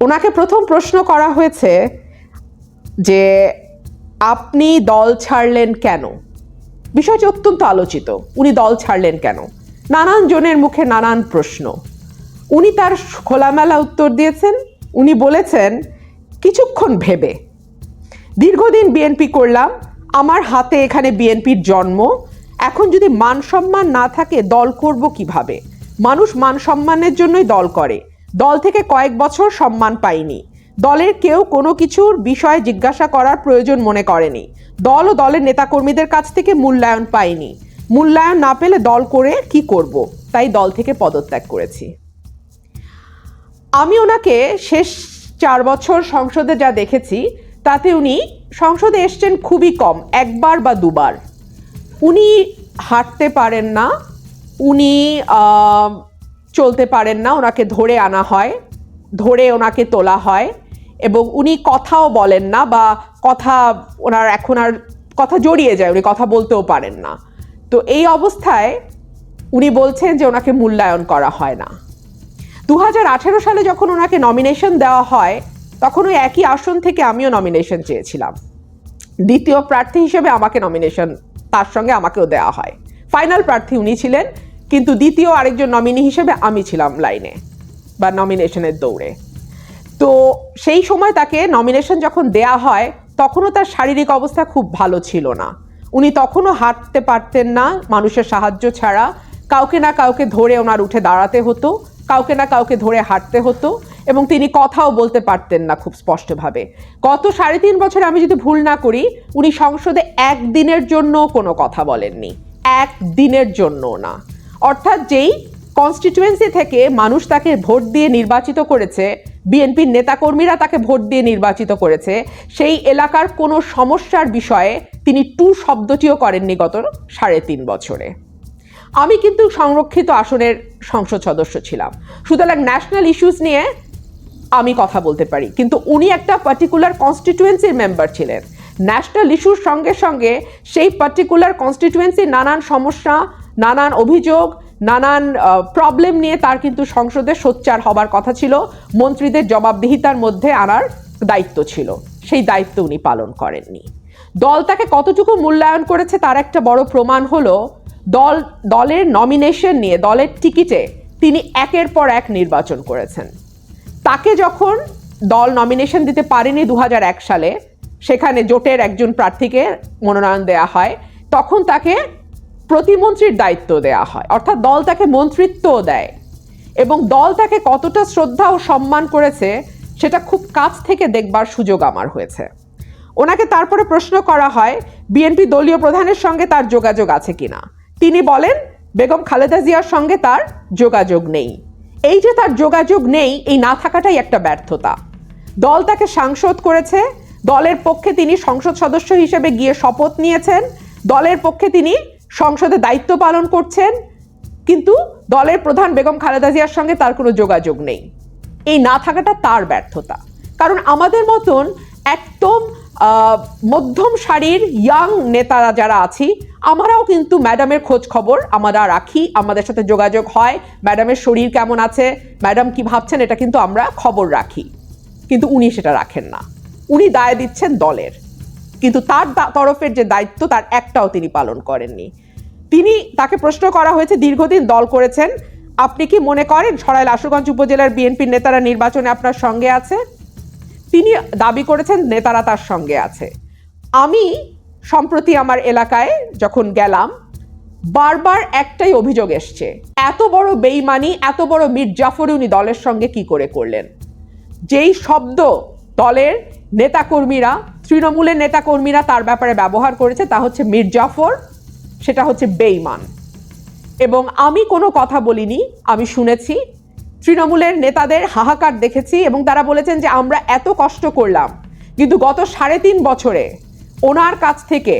ওনাকে প্রথম প্রশ্ন করা হয়েছে যে, আপনি দল ছাড়লেন কেন? বিষয়টি অত্যন্ত আলোচিত। উনি দল ছাড়লেন কেন? নানান জনের মুখে নানান প্রশ্ন। উনি তার খোলামেলা উত্তর দিয়েছেন। উনি বলেছেন, কিছুক্ষণ ভেবে। দীর্ঘদিন বিএনপি করলাম। আমার হাতে এখানে বিএনপির জন্ম। এখন যদি মান সম্মান না থাকে, দল করব কীভাবে? মানুষ মান সম্মানের জন্যই দল করে। দল থেকে কয়েক বছর সম্মান পাইনি। দলের কেউ কোনো কিছুর বিষয়ে জিজ্ঞাসা করার প্রয়োজন মনে করেনি। দল ও দলের নেতাকর্মীদের কাছ থেকে মূল্যায়ন পাইনি। মূল্যায়ন না পেলে দল করে কি করব? তাই দল থেকে পদত্যাগ করেছি। আমি ওনাকে শেষ চার বছর সংসদে যা দেখেছি, তাতে উনি সংসদে এসছেন খুবই কম, একবার বা দুবার। উনি হাঁটতে পারেন না, উনি চলতে পারেন না, ওনাকে ধরে আনা হয়, ধরে ওনাকে তোলা হয় এবং উনি কথাও বলেন না বা কথা ওনার এখন আর কথা জড়িয়ে যায়, উনি কথা বলতেও পারেন না। তো এই অবস্থায় উনি বলছেন যে ওনাকে মূল্যায়ন করা হয় না। দু হাজার আঠেরো সালে যখন ওনাকে নমিনেশন দেওয়া হয়, তখন ওই একই আসন থেকে আমিও নমিনেশন চেয়েছিলাম। দ্বিতীয় প্রার্থী হিসেবে আমাকে নমিনেশন তার সঙ্গে আমাকেও দেওয়া হয়। ফাইনাল প্রার্থী উনি ছিলেন কিন্তু দ্বিতীয় আরেকজন নমিনি হিসেবে আমি ছিলাম লাইনে, বা নমিনেশনের দৌড়ে। তো সেই সময় তাকে নমিনেশন যখন দেয়া হয়, তখনও তার শারীরিক অবস্থা খুব ভালো ছিল না। উনি তখনও হাঁটতে পারতেন না মানুষের সাহায্য ছাড়া। কাউকে না কাউকে ধরে ওনার উঠে দাঁড়াতে হতো, কাউকে না কাউকে ধরে হাঁটতে হতো, এবং তিনি কথাও বলতে পারতেন না খুব স্পষ্টভাবে। গত সাড়ে তিন বছরে আমি যদি ভুল না করি, উনি সংসদে একদিনের জন্য কোনো কথা বলেননি। এক দিনের জন্য না। অর্থাৎ যেই কনস্টিটুয়েন্সি থেকে মানুষ তাকে ভোট দিয়ে নির্বাচিত করেছে, বিএনপির নেতাকর্মীরা তাকে ভোট দিয়ে নির্বাচিত করেছে, সেই এলাকার কোনো সমস্যার বিষয়ে তিনি টু শব্দটিও করেননি গত সাড়ে তিন বছরে। আমি কিন্তু সংরক্ষিত আসনের সংসদ সদস্য ছিলাম। সুতরাং ন্যাশনাল ইস্যুস নিয়ে আমি কথা বলতে পারি। কিন্তু উনি একটা পার্টিকুলার কনস্টিটুয়েন্সির মেম্বার ছিলেন। ন্যাশনাল ইস্যুর সঙ্গে সঙ্গে সেই পার্টিকুলার কনস্টিটুয়েন্সির নানান সমস্যা নানান অভিযোগ, নানান প্রবলেম নিয়ে তার কিন্তু সংসদে সোচ্চার হবার কথা ছিল। মন্ত্রীদের জবাবদিহিতার মধ্যে আনার দায়িত্ব ছিল। সেই দায়িত্ব উনি পালন করেননি। দল তাকে কতটুকু মূল্যায়ন করেছে তার একটা বড় প্রমাণ হলো, দল, দলের নমিনেশন নিয়ে, দলের টিকিটে তিনি একের পর এক নির্বাচন করেছেন। তাকে যখন দল নমিনেশন দিতে পারেনি দু হাজার এক সালে, সেখানে জোটের একজন প্রার্থীকে মনোনয়ন দেয়া হয়, তখন তাকে প্রতিমন্ত্রীর দায়িত্ব দেয়া হয়। অর্থাৎ দল তাকে মন্ত্রিত্বও দেয়। এবং দল তাকে কতটা শ্রদ্ধা ও সম্মান করেছে, সেটা খুব কাছ থেকে দেখবার সুযোগ আমার হয়েছে। ওনাকে তারপরে প্রশ্ন করা হয়, বিএনপি দলীয় প্রধানের সঙ্গে তার যোগাযোগ আছে কিনা? তিনি বলেন, বেগম খালেদা জিয়ার সঙ্গে তার যোগাযোগ নেই। এই যে তার যোগাযোগ নেই, এই না থাকাটাই একটা ব্যর্থতা। দল তাকে সাংসদ করেছে, দলের পক্ষে তিনি সংসদ সদস্য হিসেবে গিয়ে শপথ নিয়েছেন, দলের পক্ষে তিনি সংসদে দায়িত্ব পালন করছেন, কিন্তু দলের প্রধান বেগম খালেদা জিয়ার সঙ্গে তার কোনো যোগাযোগ নেই। এই না থাকাটা তার ব্যর্থতা। কারণ আমাদের মতন একদম মধ্যম সারির ইয়াং নেতারা যারা আছি, আমরাও কিন্তু ম্যাডামের খোঁজ খবর, আমরা রাখি, আমাদের সাথে যোগাযোগ হয় ম্যাডামের শরীর কেমন আছে ম্যাডাম কি ভাবছেন এটা কিন্তু আমরা খবর রাখি। কিন্তু উনি সেটা রাখেন না। উনি দায় দিচ্ছেন দলের। কিন্তু তার তরফের যে দায়িত্ব, তার একটাও তিনি পালন করেননি। তিনি তাকে প্রশ্ন করা হয়েছে, দীর্ঘদিন দল করেছেন। আপনি কি মনে করেন সরাইল আশুগঞ্জ উপজেলার বিএনপির নেতারা নির্বাচনে আপনার সঙ্গে আছে? তিনি দাবি করেছেন নেতারা তার সঙ্গে আছে। আমি সম্প্রতি আমার এলাকায় যখন গেলাম, বারবার একটাই অভিযোগ এসছে, এত বড় বেইমানি, এত বড় মীর জাফর উনি দলের সঙ্গে কি করে করলেন? যেই শব্দ দলের নেতাকর্মীরা, তৃণমূলের নেতাকর্মীরা তার ব্যাপারে ব্যবহার করেছে তা হচ্ছে মীর জাফর সেটা হচ্ছে বেইমান এবং আমি কোনো কথা বলিনি, আমি শুনেছি। তৃণমূলের নেতাদের হাহাকার দেখেছি এবং তারা বলেছেন যে আমরা এত কষ্ট করলাম, কিন্তু গত সাড়ে তিন বছরে ওনার কাছ থেকে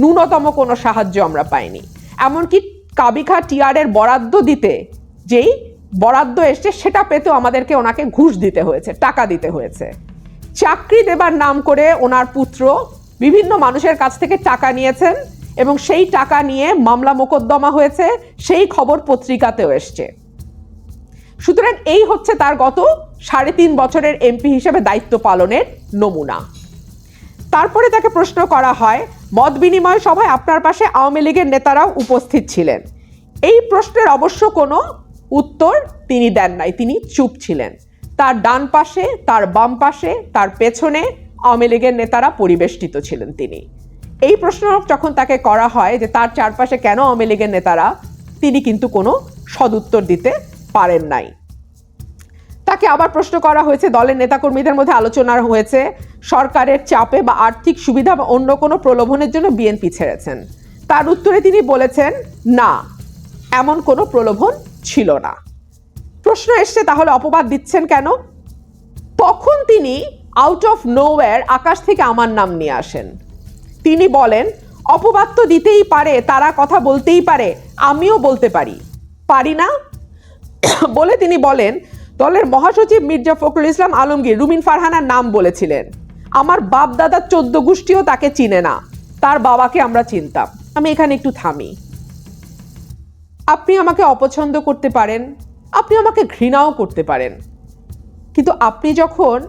ন্যূনতম কোনো সাহায্য আমরা পাইনি। এমনকি কাবিখা টিয়ারের বরাদ্দ দিতে, যেই বরাদ্দ এসছে সেটা পেতেও আমাদেরকে ওনাকে ঘুষ দিতে হয়েছে, টাকা দিতে হয়েছে। চাকরি দেবার নাম করে ওনার পুত্র বিভিন্ন মানুষের কাছ থেকে টাকা নিয়েছেন এবং সেই টাকা নিয়ে মামলা মোকদ্দমা হয়েছে, সেই খবর পত্রিকাতেও এসছে। সুতরাং এই হচ্ছে তার গত সাড়ে তিন বছরের এমপি হিসেবে দায়িত্ব পালনের নমুনা। তারপরে তাকে প্রশ্ন করা হয়, মত বিনিময় সভায় আপনার পাশে আওয়ামী লীগের নেতারাও উপস্থিত ছিলেন। এই প্রশ্নের অবশ্য কোনো উত্তর তিনি দেন নাই, তিনি চুপ ছিলেন। তার ডান পাশে, তার বাম পাশে, তার পেছনে আওয়ামী লীগের নেতারা পরিবেষ্টিত ছিলেন তিনি। এই প্রশ্ন যখন তাকে করা হয় যে তার চারপাশে কেন আওয়ামী লীগের নেতারা, তিনি কিন্তু কোনো সদুত্তর দিতে পারেন নাই। তাকে আবার প্রশ্ন করা হয়েছে, দলের নেতাকর্মীদের মধ্যে আলোচনা হয়েছে, সরকারের চাপে বা আর্থিক সুবিধা বা অন্য কোনো প্রলোভনের জন্য বিএনপি ছেড়েছেন। তার উত্তরে তিনি বলেছেন, না, এমন কোনো প্রলোভন ছিল না। প্রশ্ন এসছে, তাহলে অপবাদ দিচ্ছেন কেন? তখন তিনি আউট অফ নোওয়্যার আকাশ থেকে আমার নাম নিয়ে আসেন। তিনি বলেন, অপবাদ তো দিতেই পারে, তারা কথা বলতেই পারে, আমিও বলতে পারি। পারি না? বলে তিনি বলেন, দলের মহাসচিব মির্জা ফখরুল ইসলাম আলমগীর রুমিন ফারহানার নাম বলেছিলেন। আমার বাপ দাদার চোদ্দ গোষ্ঠীও তাকে চিনে না। তার বাবাকে আমরা চিনতাম। আমি এখানে একটু থামি। আপনি আমাকে অপছন্দ করতে পারেন, আপনি আমাকে ঘৃণাও করতে পারেন। কিন্তু আপনি যখন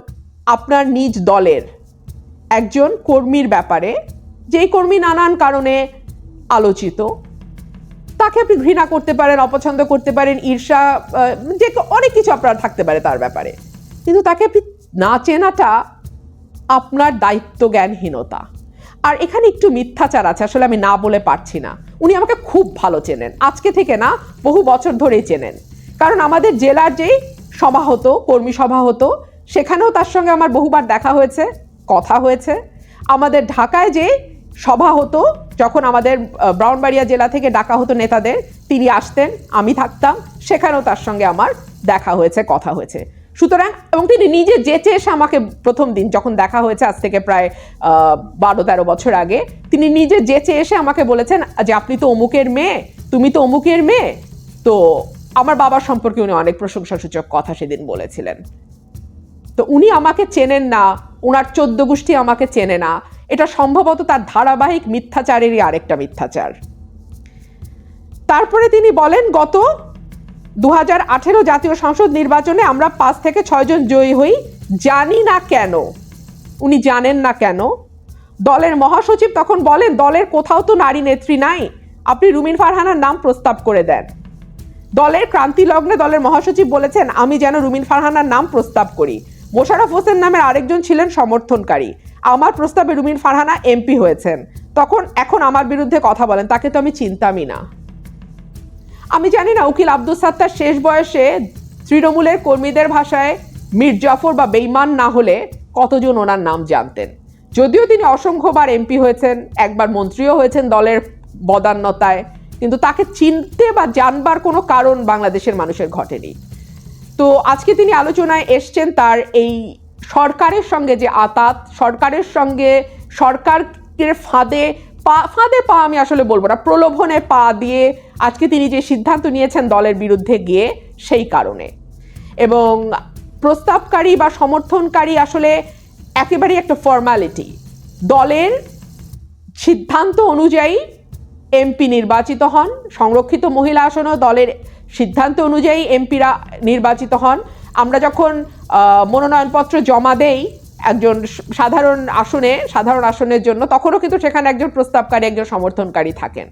আপনার নিজ দলের একজন কর্মীর ব্যাপারে যেই কর্মী নানান কারণে আলোচিত, তাকে আপনি ঘৃণা করতে পারেন, অপছন্দ করতে পারেন, ঈর্ষা যে অনেক কিছু আপনার থাকতে পারে তার ব্যাপারে। কিন্তু তাকে আপনি না চেনাটা আপনার দায়িত্ব জ্ঞানহীনতা আর এখানে একটু মিথ্যাচার আছে, আসলে আমি না বলে পারছি না। উনি আমাকে খুব ভালো চেনেন। আজকে থেকে না, বহু বছর ধরেই চেনেন। কারণ আমাদের জেলার যেই সভা হতো, কর্মী সভা হতো, সেখানেও তার সঙ্গে আমার বহুবার দেখা হয়েছে, কথা হয়েছে। আমাদের ঢাকায় যে সভা হতো, যখন আমাদের ব্রাউনবাড়িয়া জেলা থেকে ডাকা হতো নেতাদের, তিনি আসতেন, আমি থাকতাম, সেখানেও তার সঙ্গে আমার দেখা হয়েছে, কথা হয়েছে। সুতরাং, এবং তিনি নিজে যেচে এসে আমাকে প্রথম দিন যখন দেখা হয়েছে, আজ থেকে প্রায় বারো তেরো বছর আগে, তিনি নিজে যেচে এসে আমাকে বলেছেন যে, আপনি তো অমুকের মেয়ে, তুমি তো অমুকের মেয়ে। তো আমার বাবার সম্পর্কে উনি অনেক প্রশংসাসূচক কথা সেদিন বলেছিলেন। তো উনি আমাকে চেনেন না ওনার চোদ্দ গোষ্ঠী আমাকে চেনে না এটা সম্ভবত তার ধারাবাহিক মিথ্যাচারেরই আরেকটা মিথ্যাচার। তারপরে তিনি বলেন, গত দু হাজার আঠেরো জাতীয় সংসদ নির্বাচনে আমরা পাঁচ থেকে ছয়জন জয়ী হই, জানি না কেন। উনি জানেন না কেন। দলের মহাসচিব তখন বলেন, দলের কোথাও তো নারী নেত্রী নাই, আপনি রুমিন ফারহানার নাম প্রস্তাব করে দেন। দলের ক্রান্তি লগ্নে দলের মহাসচিব বলেছেন, আমি যেন রুমিন ফারহানার নাম প্রস্তাব করি। মোশাররফ হোসেন নামের আরেকজন ছিলেন সমর্থনকারী। আমার প্রস্তাবে রুমিন ফারহানা এমপি হয়েছেন। তখন এখন আমার বিরুদ্ধে কথা বলেন, তাকে তো আমি চিনতামই না। আমি জানি না, উকিল আব্দুল সাত্তার শেষ বয়সে তৃণমূলের কর্মীদের ভাষায় মীর জাফর বা বেইমান না হলে কতজন ওনার নাম জানতেন। যদিও তিনি অসংখ্যবার এমপি হয়েছেন, একবার মন্ত্রীও হয়েছেন দলের বদান্যতায়, কিন্তু তাকে চিনতে বা জানবার কোনো কারণ বাংলাদেশের মানুষের ঘটেনি। তো আজকে তিনি আলোচনায় এসছেন তার এই সরকারের সঙ্গে যে আতাত, সরকারের সঙ্গে সরকারের ফাঁদে পা ফাঁদে পা আমি আসলে বলব না, প্রলোভনে পা দিয়ে আজকে তিনি যে সিদ্ধান্ত নিয়েছেন দলের বিরুদ্ধে গিয়ে সেই কারণে। এবং প্রস্তাবকারী বা সমর্থনকারী আসলে একেবারেই একটা ফর্মালিটি দলের সিদ্ধান্ত অনুযায়ী এমপি নির্বাচিত হন। সংরক্ষিত মহিলা আসনও দলের সিদ্ধান্ত অনুযায়ী এমপিরা নির্বাচিত হন। আমরা যখন মনোনয়নপত্র জমা দেই একজন সাধারণ আসনে, সাধারণ আসনের জন্য, তখনও কিন্তু সেখানে একজন প্রস্তাবকারী, একজন সমর্থনকারী থাকেন।